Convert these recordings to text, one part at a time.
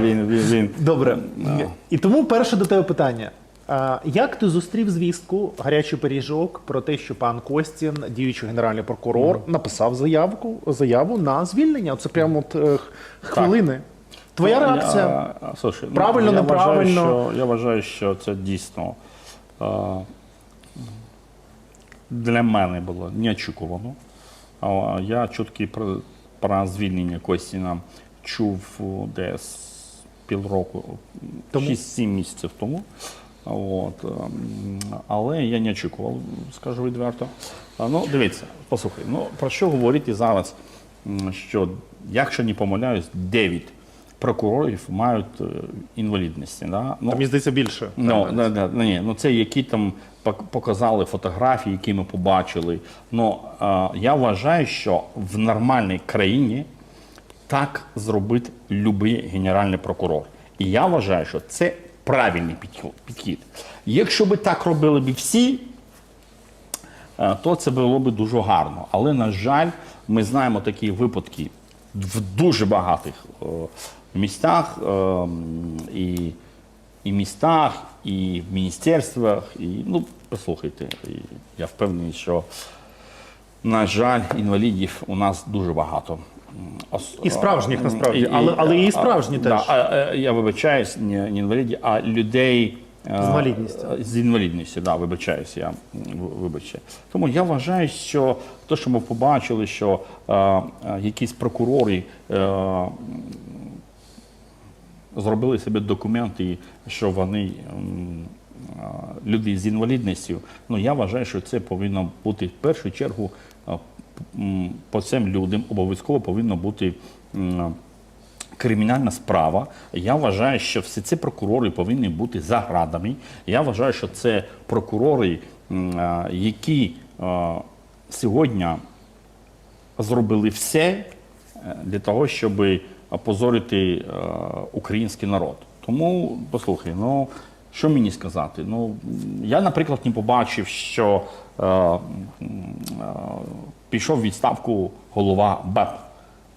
Він, він, він. Добре. Да. І тому перше до тебе питання. А, Як ти зустрів звістку гарячий пиріжок про те, що пан Костін, діючий генеральний прокурор, написав заявку заяву на звільнення? Це прямо от е, хвилини. Твоя Ну, реакція? Я, слушай, ну, Правильно, я неправильно? Вважаю, що, я вважаю, що це дійсно е, для мене було неочікувано. А, Я чутки про, про звільнення Костіна чув десь півроку, Тому? 6-7 місяців тому. От, ем, але я не очікував, скажу відверто. Ну, дивіться, послухай, ну про що говорити зараз, що, якщо не помиляюсь, 9 прокурорів мають е, інвалідності. Да? Ну, Та мені здається більше. Ну, да, да, ні, ну це які там показали фотографії, які ми побачили. Ну я вважаю, що в нормальній країні так зробить будь-який генеральний прокурор. І я вважаю, що це правильний підхід-. Якщо би так робили б всі, е, то це було б дуже гарно. Але, на жаль, ми знаємо такі випадки в дуже багатих е, містах е, і, і містах, і в міністерствах. І, ну, послухайте, я впевнений, що, на жаль, інвалідів у нас дуже багато. І справжніх, насправді. і- Але- але і а, справжні да, теж. а, а, я вибачаюсь, не, не інвалідів, а людей. е, З інвалідністю. з інвалідністю, да, вибачаюсь, я м, в- вибачте. Тому я вважаю, що те, що ми побачили, що е, е, якісь прокурори е, м, зробили собі документи, що вони е, люди з інвалідністю, ну я вважаю, що це повинно бути в першу чергу е, по цим людям обов'язково повинно бути. кримінальна справа. Я вважаю, що всі ці прокурори повинні бути за градами. Я вважаю, що це прокурори, які сьогодні зробили все е, для того, щоб опозорити е, український народ. Тому послухай, ну що мені сказати? Ну я, наприклад, не побачив, що е, е, пішов в відставку голова БЕП.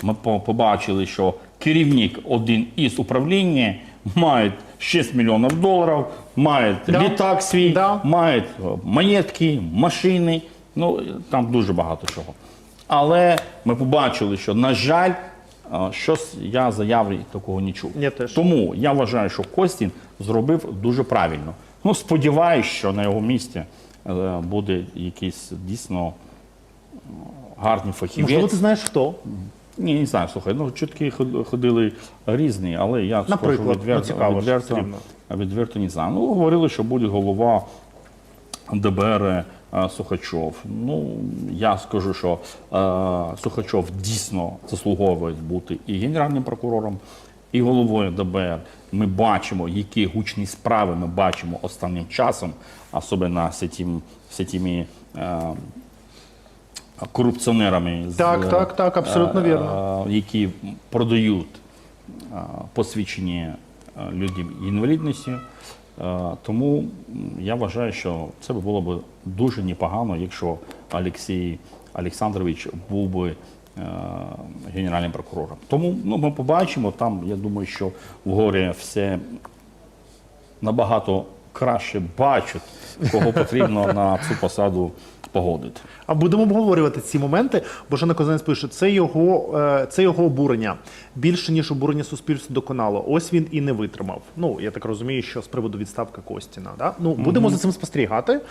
Ми побачили, що керівник один із управління має 6 мільйонів доларів, має Да. літак свій, Да. має е, маєтки, машини. Ну там дуже багато чого. Але ми побачили, що, на жаль, щось я заяви такого не чув. Я теж. Тому я вважаю, що Костін зробив дуже правильно. Ну, сподіваюся, що на його місці е, буде якийсь дійсно е, гарний фахівець. Можливо, ти знаєш хто? Ні, не знаю, слухай, ну чутки ходили різні, але я Наприклад, скажу відверто, ну, цікаво, відверто, все відверто не знаю. Ну, говорили, що буде голова ДБР Сухачов. Ну, я скажу, що е, Сухачов дійсно заслуговує бути і генеральним прокурором, і головою ДБР. Ми бачимо, які гучні справи ми бачимо останнім часом, особливо з цими е, корупціонерами, з, Так, так, так, абсолютно е, вірно. е, які продають е, посвідчення е, людям інвалідності. Е, Тому я вважаю, що це було б дуже непогано, якщо Олексій Олександрович був би е, генеральним прокурором. Тому ну, ми побачимо там. Я думаю, що в горі все набагато краще бачать, кого потрібно на цю посаду погодити. А будемо обговорювати ці моменти. Бо Жанна Козанець пише, це його, е, це його обурення більше ніж обурення суспільства доконало. Ось він і не витримав. Ну я так розумію, що з приводу відставки Костіна. Да? Ну будемо за цим спостерігати.